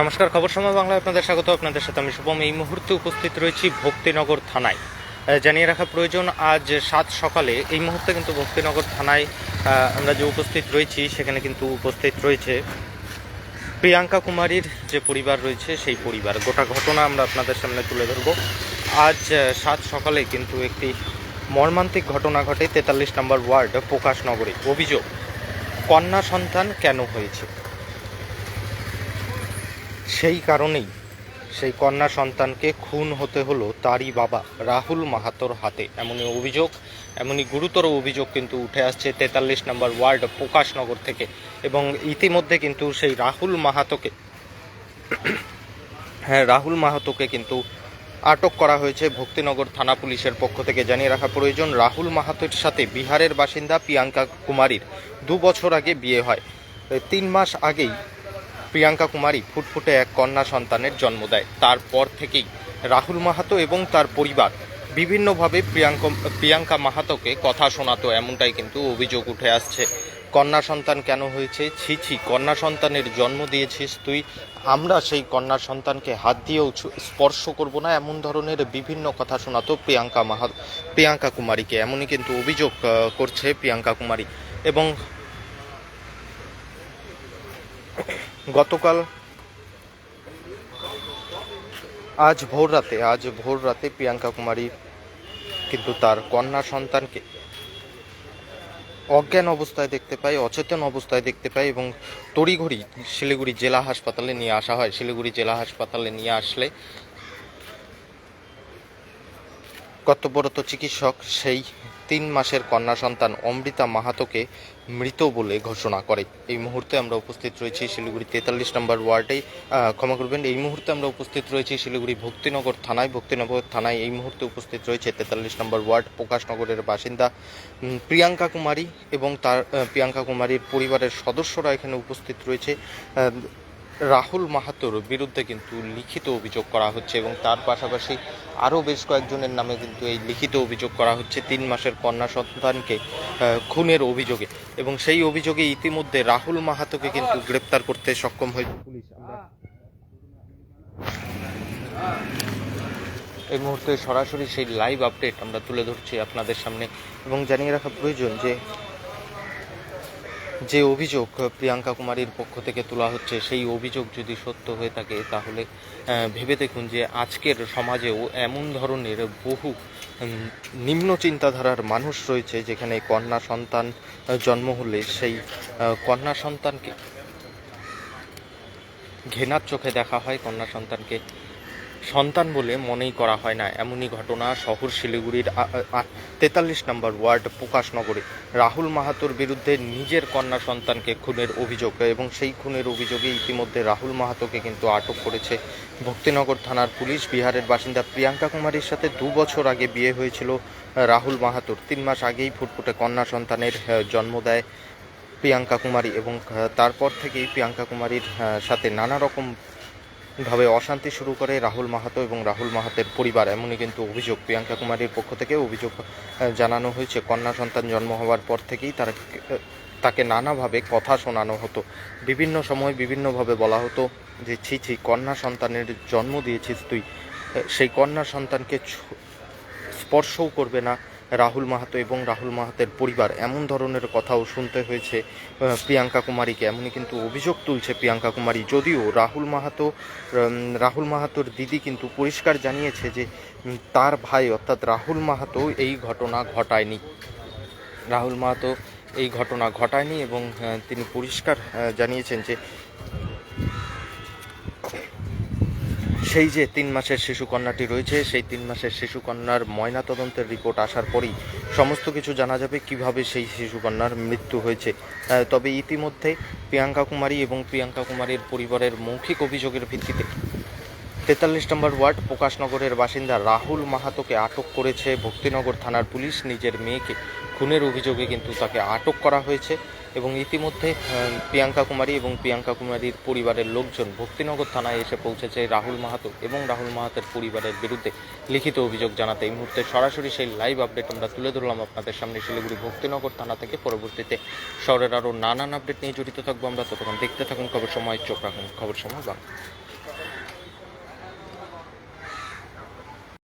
নমস্কার, খবর সময় বাংলায় আপনাদের স্বাগত। আপনাদের সাথে আমি শুভম। এই মুহূর্তে উপস্থিত রয়েছি ভক্তিনগর থানায়। জানিয়ে রাখা প্রয়োজন, আজ সাত সকালে, এই মুহূর্তে কিন্তু ভক্তিনগর থানায় আমরা যে উপস্থিত রয়েছি, সেখানে কিন্তু উপস্থিত রয়েছে প্রিয়াঙ্কা কুমারীর যে পরিবার রয়েছে, সেই পরিবার। গোটা ঘটনা আমরা আপনাদের সামনে তুলে ধরব। আজ সাত সকালে কিন্তু একটি মর্মান্তিক ঘটনা ঘটে তেতাল্লিশ নম্বর ওয়ার্ড প্রকাশনগরে। অভিযোগ, কন্যা সন্তান কেন হয়েছে? সেই কারণেই সেই কন্যা সন্তানকে খুন হতে হলো তারই বাবা রাহুল মাহাতোর হাতে। এমনই অভিযোগ, এমনই গুরুতর অভিযোগ কিন্তু উঠে আসছে তেতাল্লিশ নম্বর ওয়ার্ড প্রকাশনগর থেকে এবং ইতিমধ্যে কিন্তু সেই রাহুল মাহাতোকে হ্যাঁ রাহুল মাহাতোকে কিন্তু আটক করা হয়েছে ভক্তিনগর থানা পুলিশের পক্ষ থেকে। জানিয়ে রাখা প্রয়োজন, রাহুল মাহাতোর সাথে বিহারের বাসিন্দা প্রিয়াঙ্কা কুমারীর দু বছর আগে বিয়ে হয়। তিন মাস আগেই প্রিয়াঙ্কা কুমারী ফুটফুটে এক কন্যা সন্তানের জন্ম দেয়। তারপর থেকেই রাহুল মাহাতো এবং তার পরিবার বিভিন্নভাবে প্রিয়াঙ্কা প্রিয়াঙ্কা মাহাতোকে কথা শোনাতো, এমনটাই কিন্তু অভিযোগ উঠে আসছে। কন্যা সন্তান কেন হয়েছে? ছি ছি, কন্যা সন্তানের জন্ম দিয়েছিস তুই। আমরা সেই কন্যা সন্তানকে হাত দিয়েও স্পর্শ করব না, এমন ধরনের বিভিন্ন কথা শোনাতো প্রিয়াঙ্কা মাহা প্রিয়াঙ্কা কুমারীকে। এমনই কিন্তু অভিযোগ করছে প্রিয়াঙ্কা কুমারী। এবং গতকাল আজ ভোর রাতে, আজ ভোর রাতে প্রিয়াঙ্কা কুমারী কিন্তু তার কন্যা সন্তানকে অজ্ঞান অবস্থায় দেখতে পাই অচেতন অবস্থায় দেখতে পাই এবং তড়িঘড়ি শিলিগুড়ি জেলা হাসপাতালে নিয়ে আসা হয়। শিলিগুড়ি জেলা হাসপাতালে নিয়ে আসলে কর্তব্যরত চিকিৎসক সেই তিন মাসের কন্যা সন্তান অমৃতা মাহাতোকে মৃত বলে ঘোষণা করে। এই মুহূর্তে আমরা উপস্থিত রয়েছি শিলিগুড়ি তেতাল্লিশ নম্বর ওয়ার্ডে। ক্ষমা করবেন, এই মুহূর্তে আমরা উপস্থিত রয়েছি শিলিগুড়ি ভক্তিনগর থানায়। ভক্তিনগর থানায় এই মুহূর্তে উপস্থিত রয়েছে তেতাল্লিশ নম্বর ওয়ার্ড প্রকাশনগরের বাসিন্দা প্রিয়াঙ্কা কুমারী এবং তার প্রিয়াঙ্কা কুমারীর পরিবারের সদস্যরা এখানে উপস্থিত রয়েছে। রাহুল মাহাতোর বিরুদ্ধে কিন্তু লিখিত অভিযোগ করা হচ্ছে এবং তার পাশাপাশি আরও বেশ কয়েকজনের নামে কিন্তু এই লিখিত অভিযোগ করা হচ্ছে তিন মাসের কন্যা সন্তানকে খুনের অভিযোগে। এবং সেই অভিযোগে ইতিমধ্যে রাহুল মাহাতোকে কিন্তু গ্রেপ্তার করতে সক্ষম হয়েছে পুলিশ। এই মুহূর্তে সরাসরি সেই লাইভ আপডেট আমরা তুলে ধরছি আপনাদের সামনে এবং জানিয়ে রাখা প্রয়োজন যে যে অভিযোগ প্রিয়াঙ্কা কুমারীর পক্ষ থেকে তোলা হচ্ছে, সেই অভিযোগ যদি সত্য হয়ে থাকে, তাহলে ভেবে দেখুন যে আজকের সমাজেও এমন ধরনের বহু নিম্ন চিন্তাধারার মানুষ রয়েছে যেখানে কন্যা সন্তান জন্ম হলে সেই কন্যা সন্তানকে ঘেনার চোখে দেখা হয়, কন্যা সন্তানকে সন্তান বলে মনেই করা হয় না। এমনই ঘটনা শহর শিলিগুড়ির তেতাল্লিশ নম্বর ওয়ার্ড প্রকাশনগরে রাহুল মাহাতোর বিরুদ্ধে নিজের কন্যা সন্তানকে খুনের অভিযোগ এবং সেই খুনের অভিযোগে ইতিমধ্যে রাহুল মাহাতোকে কিন্তু আটক করেছে ভক্তিনগর থানার পুলিশ। বিহারের বাসিন্দা প্রিয়াঙ্কা কুমারীর সাথে দু বছর আগে বিয়ে হয়েছিল রাহুল মাহাতোর। তিন মাস আগেই ফুটফুটে কন্যা সন্তানের জন্ম দেয় প্রিয়াঙ্কা কুমারী এবং তারপর থেকেই প্রিয়াঙ্কা কুমারীর সাথে নানা রকম ভাবে অশান্তি শুরু করে রাহুল মাহাতো এবং রাহুল মাহাতের পরিবার। এমনই কিন্তু অভিযোগ প্রিয়াঙ্কা কুমারীর পক্ষ থেকে অভিযোগ জানানো হয়েছে। কন্যা সন্তান জন্ম হওয়ার পর থেকেই তার তাকে নানাভাবে কথা শোনানো হতো। বিভিন্ন সময় বিভিন্নভাবে বলা হতো যে, ছি ছি, কন্যা সন্তানের জন্ম দিয়েছিস তুই। সেই কন্যা সন্তানকে স্পর্শও করবে না। রাহুল মাহাতো এবং রাহুল মাহাতের পরিবার এমন ধরনের কথাও শুনতে হয়েছে প্রিয়াঙ্কা কুমারীকে। এমনই কিন্তু অভিযোগ তুলছে প্রিয়াঙ্কা কুমারী। যদিও রাহুল মাহাতো রাহুল মাহাতোর দিদি কিন্তু পরিষ্কার জানিয়েছে যে তার ভাই অর্থাৎ রাহুল মাহাতো এই ঘটনা ঘটায়নি। রাহুল মাহাতো এই ঘটনা ঘটায়নি এবং তিনি পরিষ্কার জানিয়েছেন যে সেই যে তিন মাসের শিশু কন্যাটি রয়েছে, সেই তিন মাসের শিশু কন্যার ময়নাতদন্তের রিপোর্ট আসার পরেই সমস্ত কিছু জানা যাবে কীভাবে সেই শিশু কন্যার মৃত্যু হয়েছে। তবে ইতিমধ্যে প্রিয়াঙ্কা কুমারী এবং প্রিয়াঙ্কা কুমারীর পরিবারের মৌখিক অভিযোগের ভিত্তিতে তেতাল্লিশ নম্বর ওয়ার্ড প্রকাশনগরের বাসিন্দা রাহুল মাহাতোকে আটক করেছে ভক্তিনগর থানার পুলিশ। নিজের মেয়েকে খুনের অভিযোগে কিন্তু তাকে আটক করা হয়েছে এবং ইতিমধ্যে প্রিয়াঙ্কা কুমারী এবং প্রিয়াঙ্কা কুমারীর পরিবারের লোকজন ভক্তিনগর থানায় এসে পৌঁছেছে রাহুল মাহাতো এবং রাহুল মাহাতের পরিবারের বিরুদ্ধে লিখিত অভিযোগ জানাতে। এই মুহূর্তে সরাসরি সেই লাইভ আপডেট আমরা তুলে ধরলাম আপনাদের সামনে শিলিগুড়ি ভক্তিনগর থানা থেকে। পরবর্তীতে শহরের আরও নানান আপডেট নিয়ে জড়িত থাকব আমরা। ততক্ষণ দেখতে থাকুন, খবর সময়, চোখ রাখুন, খবর সময় বাংলা।